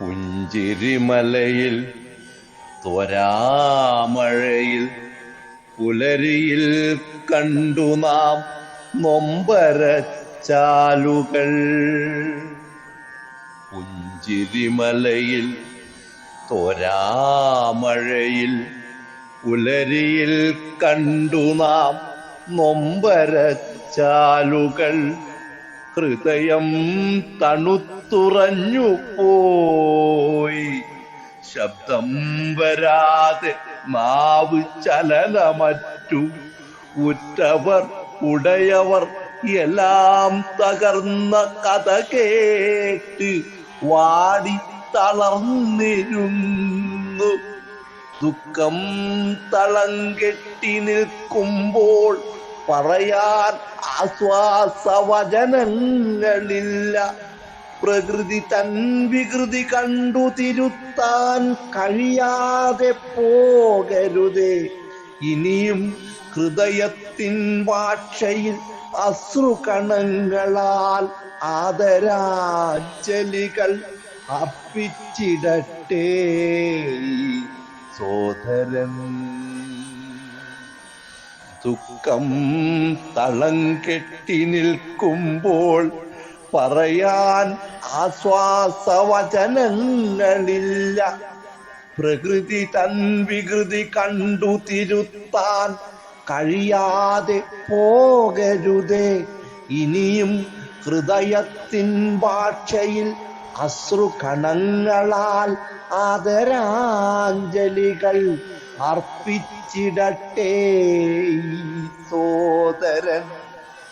പുഞ്ചിരിമലയിൽ ത്വരാമഴയിൽ പുലരിയിൽ കണ്ടു നാം നൊമ്പരച്ചാലുകൾ. പുഞ്ചിരിമലയിൽ ത്വരാമഴയിൽ പുലരിയിൽ കണ്ടു നാം നൊമ്പരച്ചാലുകൾ. ഹൃദയം തണുത്തുറഞ്ഞു പോയി. ശബ്ദം വരാതെ മാവ് ചലനമറ്റു. ഉറ്റവർ ഉടയവർ എല്ലാം തകർന്ന കഥ കേട്ട് വാടി തളർന്നിരുന്നു. ദുഃഖം തളം കെട്ടി നിൽക്കുമ്പോൾ പറയാൻ ആശ്വാസവചനങ്ങളില്ല. പ്രകൃതി തൻ വികൃതി കണ്ടു തിരുത്താൻ കഴിയാതെ പോകരുതേ. ഇനിയും ഹൃദയത്തിൻ വാക്ഷയിൽ അശ്രുകണങ്ങളാൽ ആദരാഞ്ജലികൾ അർപ്പിച്ചിടട്ടെ. സോദരൻ ദുഃഖം തളം കെട്ടി നിൽക്കുമ്പോൾ പറയാൻ ആശ്വാസവചനങ്ങളില്ല. പ്രകൃതി തൻ വികൃതി കണ്ടു തിരുത്താൻ കഴിയാതെ പോകരുതേ. ഇനിയും ഹൃദയത്തിൻ ഭാഷയിൽ അശ്രുകണങ്ങളാൽ ആദരാഞ്ജലികൾ അർപ്പിച്ചിടട്ടെ സോദരൻ.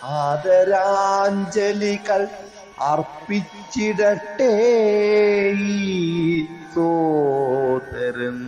ആദരാഞ്ജലികൾ അർപ്പിച്ചിടട്ടെ സോദരൻ.